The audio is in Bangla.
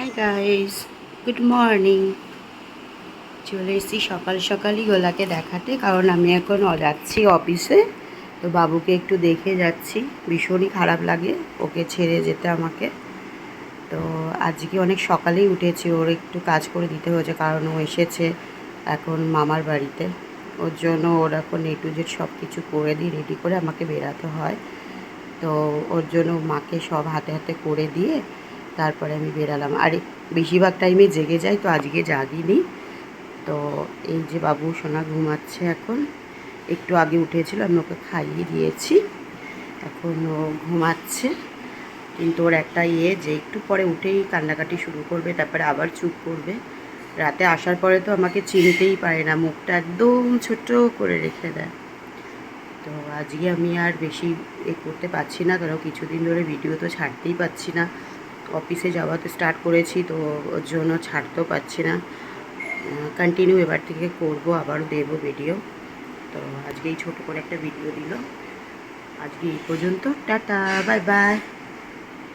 হাই গাইস গুড মর্নিং চলে এসেছি সকাল সকালই গোলাকে দেখাতে, কারণ আমি এখন যাচ্ছি অফিসে। তো বাবুকে একটু দেখে যাচ্ছি। ভীষণই খারাপ লাগে, ওকে ছেড়ে যেতে আমাকে। তো আজকে অনেক সকালেই উঠেছি, ওর একটু কাজ করে দিতে হয়েছে, কারণ ও এসেছে এখন মামার বাড়িতে। ওর জন্য ওর এখন এ টু জেড সব কিছু করে দিই রেডি করে আমাকে বেরাতে হয়। তো ওর জন্য মাকে সব হাতে হাতে করে দিয়ে তারপরে আমি বেরালাম। আর, বেশিরভাগ টাইমে জেগে যাই, তো আজকে জাগিনি। তো এই যে বাবু সোনা ঘুমাচ্ছে এখন, একটু আগে উঠেছিল, আমি ওকে খাইয়ে দিয়েছি। এখন ও ঘুমাচ্ছে। কিন্তু ওর একটা ইয়ে যে একটু পরে উঠেই কান্নাকাটি শুরু করবে, তারপরে আবার চুপ করবে। রাতে আসার পরে তো আমাকে চিনতেই পারে না, মুখটা একদম ছোট করে রেখে দেয়। তো আজকে আমি আর বেশি এ করতে পারছি না, কারণ কিছুদিন ধরে ভিডিও তো ছাড়তেই পাচ্ছি না। অফিসে যাওয়া তো স্টার্ট করেছি, তো ওর জন্য ছাড়তেও পাচ্ছি না। কন্টিনিউ এবার থেকে করব, আবারও দেবো ভিডিও তো আজকে এই ছোটো করে একটা ভিডিও দিল। আজকে এই পর্যন্ত, টাটা বাই বাই